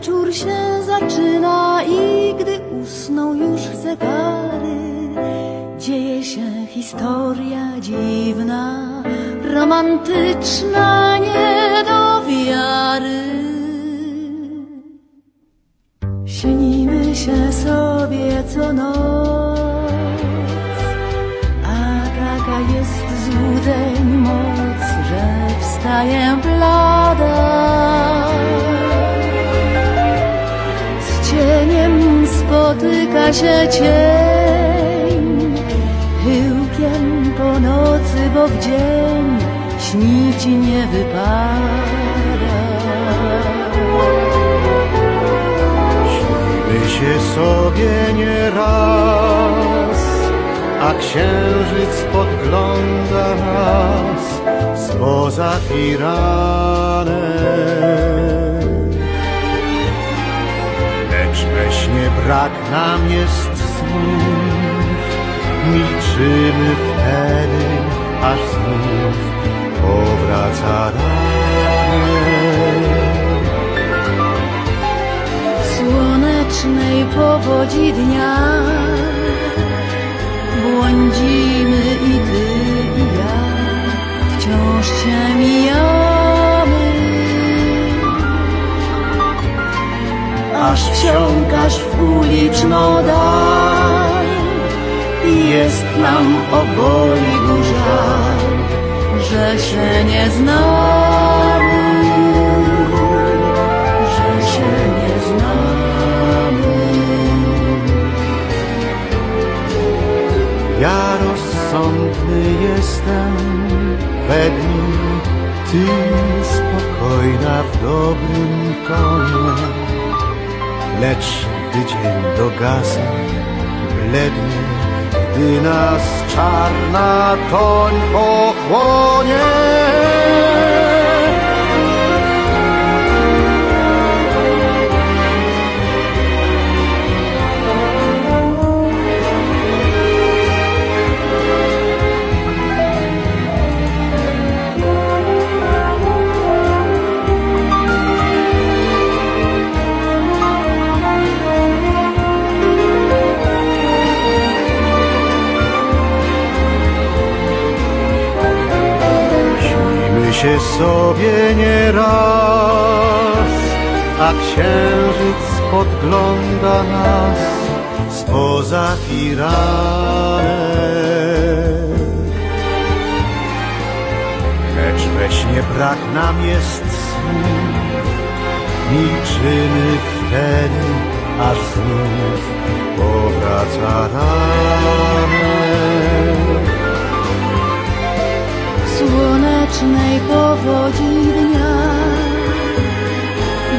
Wieczór się zaczyna i gdy usną już zegary, dzieje się historia dziwna, romantyczna, nie do wiary. Śnimy się sobie co noc, a taka jest złudzeń moc, że wstaję blada. Się cień, chyłkiem po nocy, bo w dzień śnić nie wypada. Śnimy się sobie nie raz, a księżyc podgląda nas spoza firanek. Lecz we śnie brak nam jest słów, milczymy wtedy, aż znów powraca. W słonecznej powodzi dnia błądzimy i ty i ja. Wciąż się mijamy. Aż wsiąkasz w jest nam obojgu żal że się nie znamy że nie znamy. Ja rozsądny jestem we dniu, ty spokojna w dobrym tonie. Lecz gdy dzień dogasa, blednie, gdy nas czarna toń pochłonie. Się sobie nie raz, a księżyc podgląda nas spoza firanek. Lecz we śnie brak nam jest słów, milczymy wtedy, aż znów powraca ranek. Słonecznej powodzi dnia.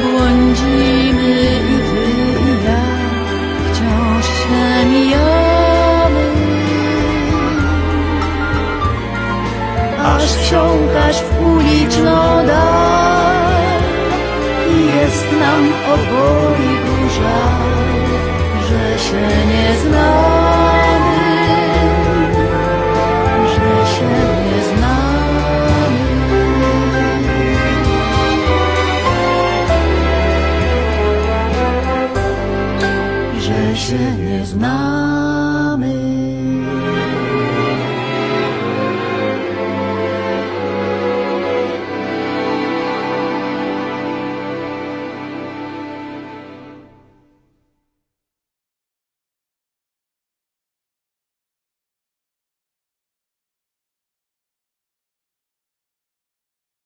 Błądzimy i ty i ja wciąż się mijamy aż wsiąkasz w uliczną dal jest nam obojgu żal że się nie znamy się nie znam.